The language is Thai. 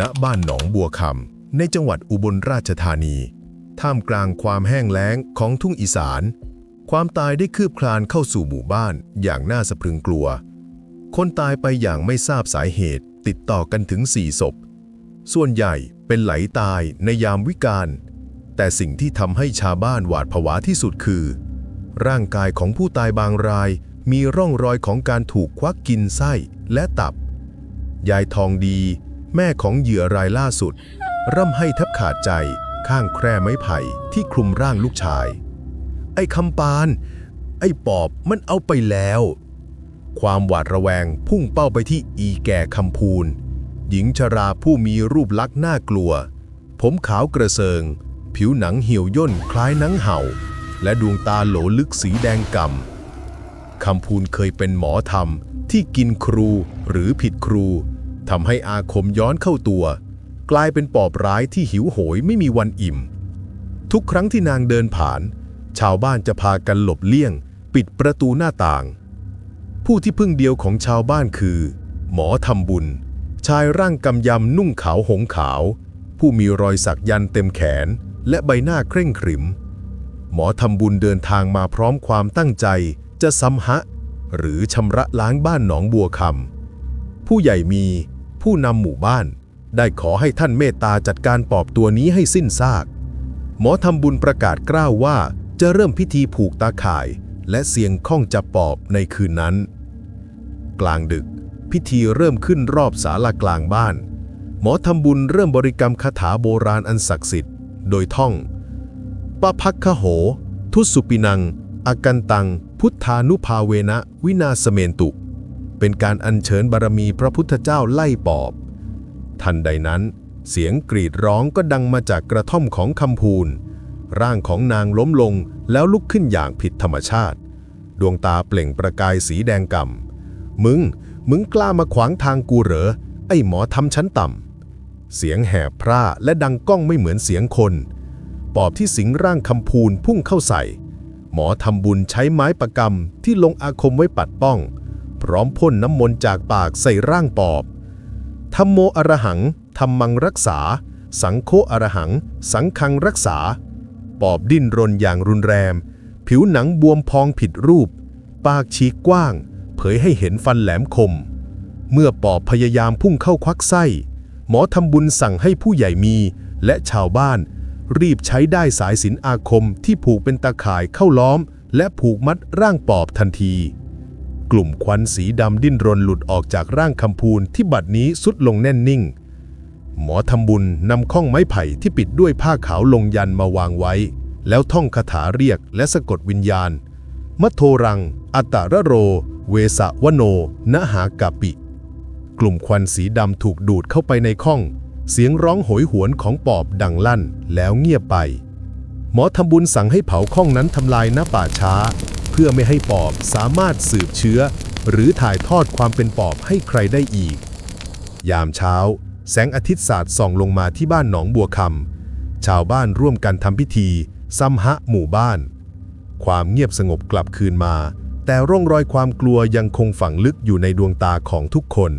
ณบ้านหนองบัวคำในจังหวัดอุบลราชธานี ท่ามกลางความแห้งแล้งของทุ่งอีสาน ความตายได้คืบคลานเข้าสู่หมู่บ้านอย่างน่าสะพรึงกลัว คนตายไปอย่างไม่ทราบสาเหตุติดต่อกันถึงสี่ศพ ส่วนใหญ่เป็นไหลตายในยามวิกาลแต่สิ่งที่ทำให้ชาวบ้านหวาดผวาที่สุดคือ ร่างกายของผู้ตายบางรายมีร่องรอยของการถูกควักกินไส้และตับ ยายทองดี แม่ของเหยื่อรายล่าสุด ร่ำให้แทบขาดใจข้างแคร่ไม้ไผ่ที่คลุมร่างลูกชาย ไอ้คำปาน ไอ้ปอบมันเอาไปแล้ว ความหวาดระแวงพุ่งเป้าไปที่อีแก่คำพูน หญิงชราผู้มีรูปลักษณ์น่ากลัว ผมขาวกระเซิง ผิวหนังเหี่ยวย่นคล้ายหนังเห่า และดวงตาโหลลึกสีแดงกำคำพูนเคยเป็นหมอธรรมที่กินครูหรือผิดครู ทำให้อาคมย้อนเข้าตัว กลายเป็นปอบร้ายที่หิวโหยไม่มีวันอิ่ม ทุกครั้งที่นางเดินผ่าน ชาวบ้านจะพากันหลบเลี่ยง ปิดประตูหน้าต่าง ผู้ที่พึ่งเดียวของชาวบ้านคือ หมอทำบุญ ชายร่างกำยำนุ่งขาวหงขาว ผู้มีรอยสักยันเต็มแขน และใบหน้าเคร่งขรึม หมอทำบุญเดินทางมาพร้อมความตั้งใจจะซ้ำฮะหรือชำระล้างบ้านหนองบัวคำผู้ใหญ่มี ผู้นำหมู่บ้าน ได้ขอให้ท่านเมตตาจัดการปอบตัวนี้ให้สิ้นซาก หมอทำบุญประกาศกล้าวว่าจะเริ่มพิธีผูกตาข่าย และเสียงข้องจับปอบในคืนนั้น กลางดึก พิธีเริ่มขึ้นรอบศาลากลางบ้าน หมอทำบุญเริ่มบริกรรมคาถาโบราณอันศักดิ์สิทธิ์ โดยท่องปะพักขโห ทุสสุปินังอากันตัง พุทธานุภาเวนะ วินาสเมนตุ เป็นการอัญเชิญบารมีพระพุทธเจ้าไล่ปอบ ทันใดนั้น เสียงกรีดร้องก็ดังมาจากกระท่อมของคำพูน ร่างของนางล้มลงแล้วลุกขึ้นอย่างผิดธรรมชาติ ดวงตาเปล่งประกายสีแดงก่ำ มึง มึงกล้ามาขวางทางกูเหรอ ไอหมอทำชั้นต่ำ เสียงแหบพร่าและดังก้องไม่เหมือนเสียงคน ปอบที่สิงร่างคำพูนพุ่งเข้าใส่ หมอทำบุญใช้ไม้ประกำที่ลงอาคมไว้ปัดป้อง พร้อมพ่นน้ำมนต์จากปากใส่ร่างปอบธรรมโมอรหังธรรมังรักษา สังโฆอรหัง สังคังรักษา ปอบดิ้นรนอย่างรุนแรง ผิวหนังบวมพองผิดรูป ปากฉีกกว้าง เผยให้เห็นฟันแหลมคม เมื่อปอบพยายามพุ่งเข้าควักไส้ หมอทำบุญสั่งให้ผู้ใหญ่มี และชาวบ้าน รีบใช้ได้สายสินอาคมที่ผูกเป็นตาข่ายเข้าล้อม และผูกมัดร่างปอบทันที กลุ่มควันสีดำดิ้นรนหลุดออกจากร่างคำพูนที่บัดนี้สุดลงแน่นนิ่ง หมอทำบุญนำข้องไม้ไผ่ที่ปิดด้วยผ้าขาวลงยันมาวางไว้ แล้วท่องคาถาเรียกและสะกดวิญญาณ มัทโทรัง อัตตระโร เวสะวโนนหากาปิ กลุ่มควันสีดำถูกดูดเข้าไปในข้อง เสียงร้องโหยหวนของปอบดังลั่นแล้วเงียบไป หมอทำบุญสั่งให้เผาข้องนั้นทำลายหน้าป่าช้า เพื่อไม่ให้ปอบสามารถสืบเชื้อ หรือถ่ายทอดความเป็นปอบให้ใครได้อีก ยามเช้า แสงอาทิตย์สาดส่องลงมาที่บ้านหนองบัวคำชาวบ้านร่วมกันทำพิธีซัมฮะหมู่บ้าน ความเงียบสงบกลับคืนมา แต่ร่องรอยความกลัวยังคงฝังลึกอยู่ในดวงตาของทุกคน